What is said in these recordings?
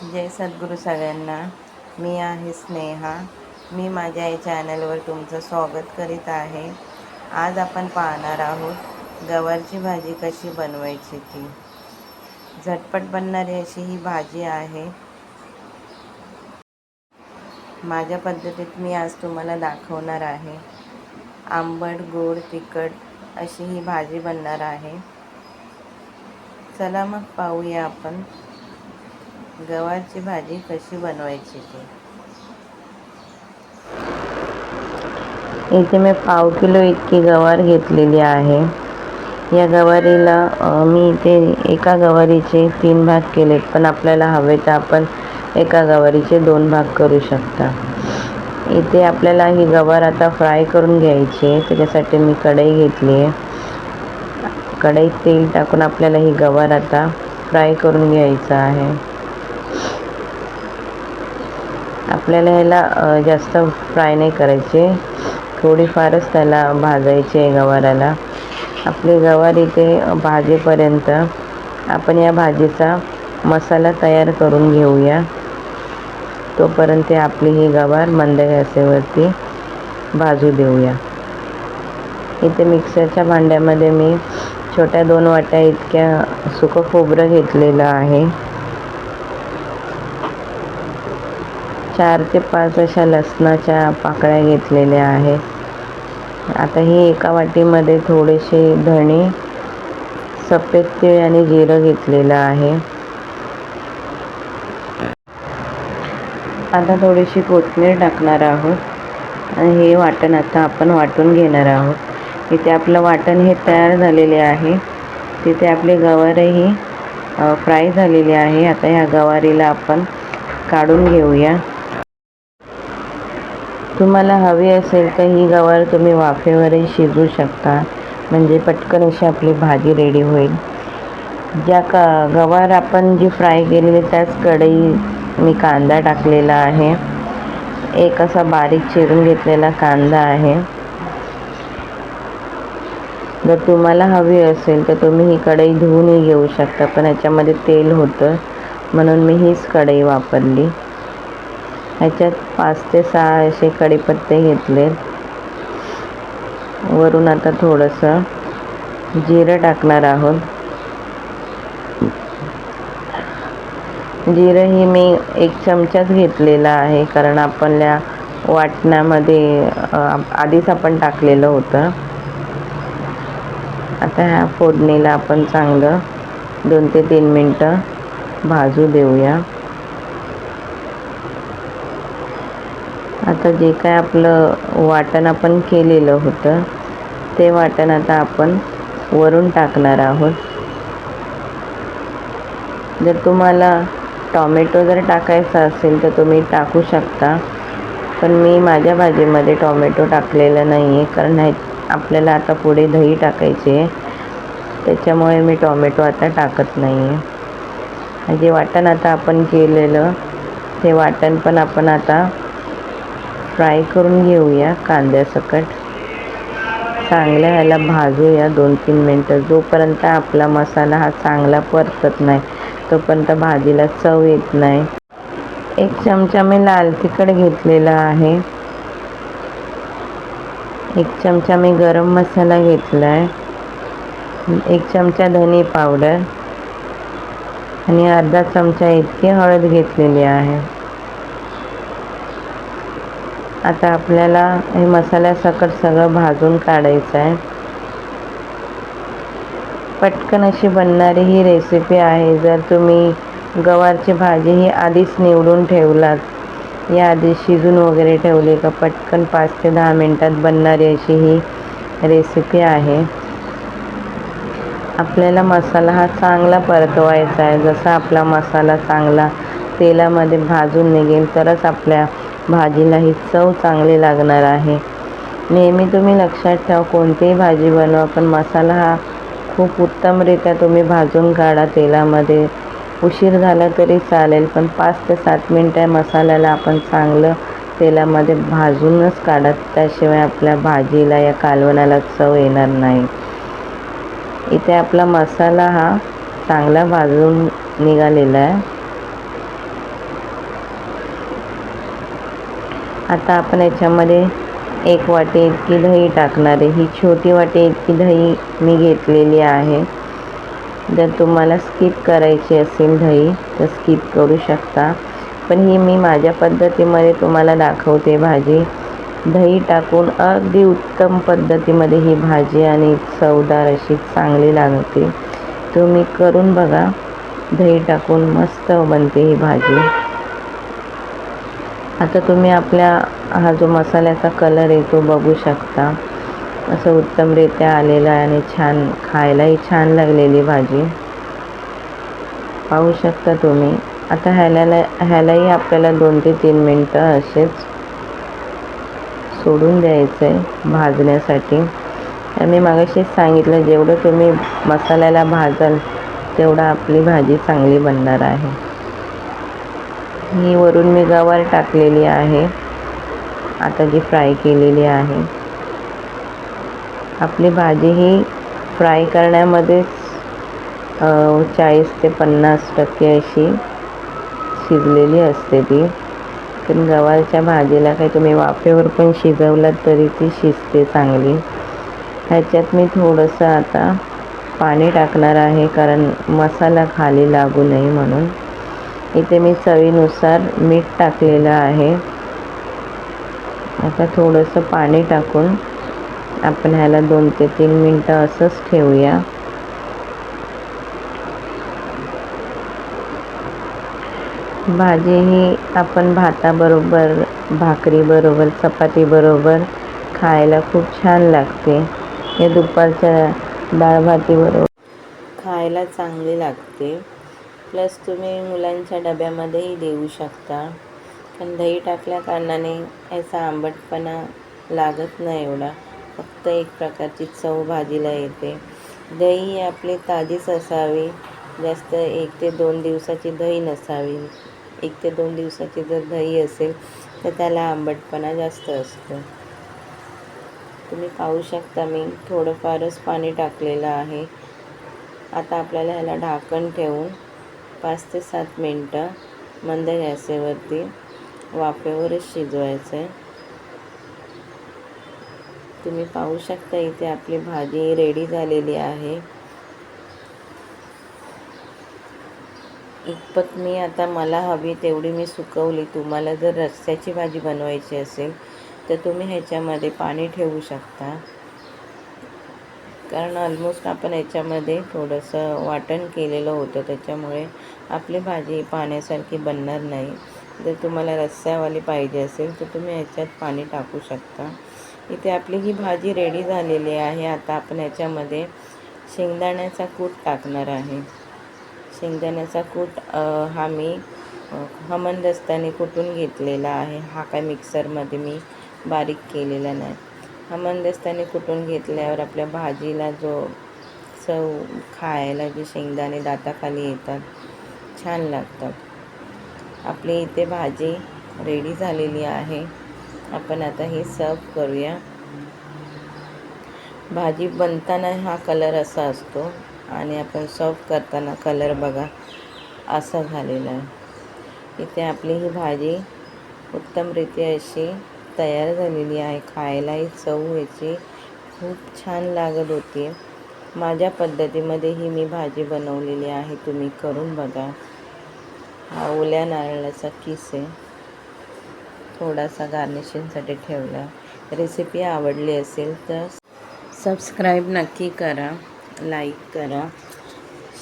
जय सद्गुरू सगळ्यांना. मी आहे स्नेहा. मी माझ्या या चॅनलवर तुमचं स्वागत करीत आहे. आज आपण पाहणार आहोत गवारची भाजी कशी बनवायची ती. झटपट बनणारी अशी ही भाजी आहे. माझ्या पद्धतीत मी आज तुम्हाला दाखवणार आहे. आंबट गोड तिखट अशी ही भाजी बनणार आहे. चला मग पाहूया आपण. गव्हाची भाजी कशी बनवायची ती? इथे मी पाव किलो इतकी गवार घेतलेली आहे. या गवारीला मी इथे एका गवारीचे तीन भाग केलेत पण आपल्याला हवे तर आपण एका गवारीचे दोन भाग करू शकता. इथे आपल्याला ही गवार आता फ्राय करून घ्यायची आहे त्याच्यासाठी मी कढई घेतली आहे. कढईत तेल टाकून आपल्याला ही गवार आता फ्राय करून घ्यायचं आहे. आपल्याला ह्याला जास्त फ्राय नाही करायचे. थोडीफारच त्याला भाजायचे आहे गवाराला. आपली गवार इथे भाजेपर्यंत आपण या भाजीचा मसाला तयार करून घेऊया. तोपर्यंत आपली ही गवार मंद गॅसेवरती भाजू देऊया. इथे मिक्सरच्या भांड्यामध्ये मी छोट्या दोन वाट्या इतक्या सुकं खोबरं घेतलेलं आहे. चार ते पाच अशा लसणाच्या पाकळ्या घेतलेल्या आहेत आता ही एका वाटीमध्ये थोडेसे धणे सफेद तीळ आणि जिरं घेतलेलं आहे. आता थोडीशी कोथिंबीर टाकणार आहोत आणि हे वाटण आता आपण वाटून घेणार आहोत. इथे आपलं वाटण हे तयार झालेले आहे. तिथे आपली गवारही फ्राय झालेली आहे. आता ह्या गवारीला आपण काढून घेऊया. तुम्हाला हवी असेल तर ही गवार तुम्ही वाफेवरही शिजू शकता. म्हणजे पटकन अशी आपली भाजी रेडी होईल. ज्या का गवार आपण जी फ्राय केलेली त्याच कढई मी कांदा टाकलेला आहे. एक असा बारीक चिरून घेतलेला कांदा आहे. जर तुम्हाला हवी असेल तर तुम्ही ही कढई धुवूनही घेऊ शकता पण याच्यामध्ये तेल होतं. म्हणून मी हीच कढई वापरली. ह्याच्यात पाच ते सहा असे कढीपत्ते घेतलेत. वरून आता थोडंसं जिरं टाकणार आहोत. जिरं ही मी एक चमचाच घेतलेला आहे कारण आपल्या वाटण्यामध्ये आधीच आपण टाकलेलं होतं. आता ह्या फोडणीला आपण चांगलं दोन ते तीन मिनटं भाजू देऊया. आता जे काय आपलं वाटण आपण केलेलं होतं ते वाटण आता आपण वरून टाकणार आहोत. जर तुम्हाला टॉमॅटो जर टाकायचा असेल तर तुम्ही टाकू शकता. पण मी माझ्या भाजीमध्ये टॉमॅटो टाकलेलं नाही आहे कारण आपल्याला आता पुढे दही टाकायचे आहे. त्याच्यामुळे मी टॉमॅटो आता टाकत नाही आहे जे वाटण आता आपण केलेलं ते वाटण पण आपण आता फ्राय करून घेऊया कांद्यासकट चांगल्या ह्याला भाजूया दोन तीन मिनटं. जोपर्यंत आपला मसाला हा चांगला परतत नाही तोपर्यंत भाजीला चव येत नाही. एक चमचा मी लाल तिखट घेतलेला आहे. एक चमचा मी गरम मसाला घेतला आहे एक चमचा धनी पावडर. आणि अर्धा चमचा इतकी हळद घेतलेली आहे. आता आपल्याला हे मसाल्यासकट सगळं भाजून काढायचं आहे. पटकन अशी बनणारी ही रेसिपी आहे. जर तुम्ही गवारची भाजी ही आधीच निवडून ठेवलात या आधी शिजून वगैरे ठेवली का पटकन पाच ते दहा मिनटात बनणारी अशी ही रेसिपी आहे. आपल्याला मसाला हा चांगला परतवायचा आहे. जसा आपला मसाला चांगला तेलामध्ये भाजून निघेल तरच आपल्या भाजीला ही चव चांगली लागणार आहे. नेहमी तुम्ही लक्षात ठेवा कोणतीही भाजी बनवा पण मसाला हा खूप उत्तमरित्या तुम्ही भाजून काढा तेलामध्ये. उशीर झाला तरी चालेल पण पाच ते सात मिनटं मसाल्याला आपण चांगलं तेलामध्ये भाजूनच काढत त्याशिवाय आपल्या भाजीला या कालवणाला चव येणार नाही. इथे आपला मसाला हा चांगला भाजून निघालेला आहे. आता आपण याच्यामध्ये एक वाटी इतकी दही टाकणार आहे. ही छोटी वाटी इतकी दही मी घेतलेली आहे. जर तुम्हाला स्किप करायची असेल दही तर स्किप करू शकता. पण ही मी माझ्या पद्धतीमध्ये तुम्हाला दाखवते भाजी. दही टाकून अगदी उत्तम पद्धतीमध्ये ही भाजी आणि चवदार अशी चांगली लागते. तुम्ही करून बघा. दही टाकून मस्त बनते ही भाजी. आता तुम्ही आपल्या हा जो मसाल्याचा कलर आहे तो बघू शकता. असं उत्तमरित्या आलेला आहे आणि छान खायलाही छान लागलेली भाजी. पाहू शकता तुम्ही. आता ह्याला ह्यालाही आपल्याला दोन ते तीन मिनटं असेच सोडून द्यायचं आहे भाजण्यासाठी मी मागाशीच सांगितलं जेवढं तुम्ही मसाल्याला भाजाल तेवढं आपली भाजी चांगली बनणार आहे. ही वरून मी गवार टाकलेली आहे. आता जी फ्राय केलेली आहे. आपली भाजी ही फ्राय करण्यामध्येच चाळीस ते पन्नास टक्के अशी शिजलेली असते ती. पण गवारच्या भाजीला काही तुम्ही वाफेवर पण शिजवलात तरी ती शिजते चांगली. ह्याच्यात मी थोडंसं आता पाणी टाकणार आहे कारण मसाला खाली लागू नये म्हणून. इथे मी चवीनुसार मीठ टाकलेलं आहे. आता थोडंसं पाणी टाकून आपण ह्याला दोन ते तीन मिनटं असंच ठेवूया. भाजी ही आपण भाताबरोबर भाकरीबरोबर चपातीबरोबर खायला खूप छान लागते. हे दुपारच्या डाळ भातीबरोबर खायला चांगली लागते. प्लस तुम्ही मुलांच्या डब्यामध्येही देऊ शकता. पण दही टाकल्या कारणाने याचा आंबटपणा लागत नाही एवढा. फक्त एक प्रकारची चव भाजीला येते. दही आपली ताजीच असावी. जास्त एक ते दोन दिवसाची दही नसावी. एक ते दोन दिवसाची जर दही असेल तर त्याला आंबटपणा जास्त असतो. तुम्ही पाहू शकता. मी थोडंफारच पाणी टाकलेलं आहे. आता आपल्याला ह्याला ढाकण ठेवून पाच ते सात मिनटं मंद गॅसेवरती वाफेवरच शिजवायचं आहे. तुम्ही पाहू शकता इथे आपली भाजी रेडी झालेली आहे. इतपत मी आता मला हवी तेवढी मी सुकवली. तुम्हाला जर रस्स्याची भाजी बनवायची असेल तर तुम्ही ह्याच्यामध्ये पाणी ठेवू शकता. कारण ऑलमोस्ट आपण याच्यामध्ये थोडंसं वाटण केलेलं होतं. त्याच्यामुळे आपली भाजी पाण्यासारखी बनणार नाही. जर तुम्हाला रस्स्यावाली पाहिजे असेल तर तुम्ही याच्यात पाणी टाकू शकता. इथे आपली ही भाजी रेडी झालेली आहे. आता आपण याच्यामध्ये शेंगदाण्याचा कूट टाकणार आहे. शेंगदाण्याचा कूट हा मी हमनदस्ताने कुटून घेतलेला आहे हा काय मिक्सरमध्ये मी बारीक केलेला नाही. हमंदस्ताने कुटून घेतल्यावर आपल्या भाजीला जो चव खायला जे शेंगदाणे दाताखाली येतात छान लागतात. आपली इथे भाजी रेडी झालेली आहे. आपण आता ही सर्व करूया. भाजी बनताना हा कलर असा असतो आणि आपण सर्व करताना कलर बघा असा झालेला आहे. इथे आपली ही भाजी उत्तमरित्या अशी तयार झालेली आहे. खायलाही चव याची खूप छान लागत होती. माझ्या पद्धतीमध्ये ही मी भाजी बनवलेली आहे. तुम्ही करून बघा. हा ओल्या नारळाचा किस आहे. थोडासा गार्निशिंगसाठी ठेवला. रेसिपी आवडली असेल तर सबस्क्राईब नक्की करा लाईक करा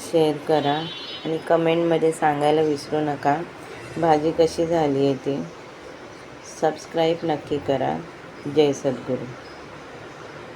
शेअर करा आणि कमेंटमध्ये सांगायला विसरू नका. भाजी कशी झाली आहे ती? सबस्क्राईब नक्की करा. जय सद्गुरू.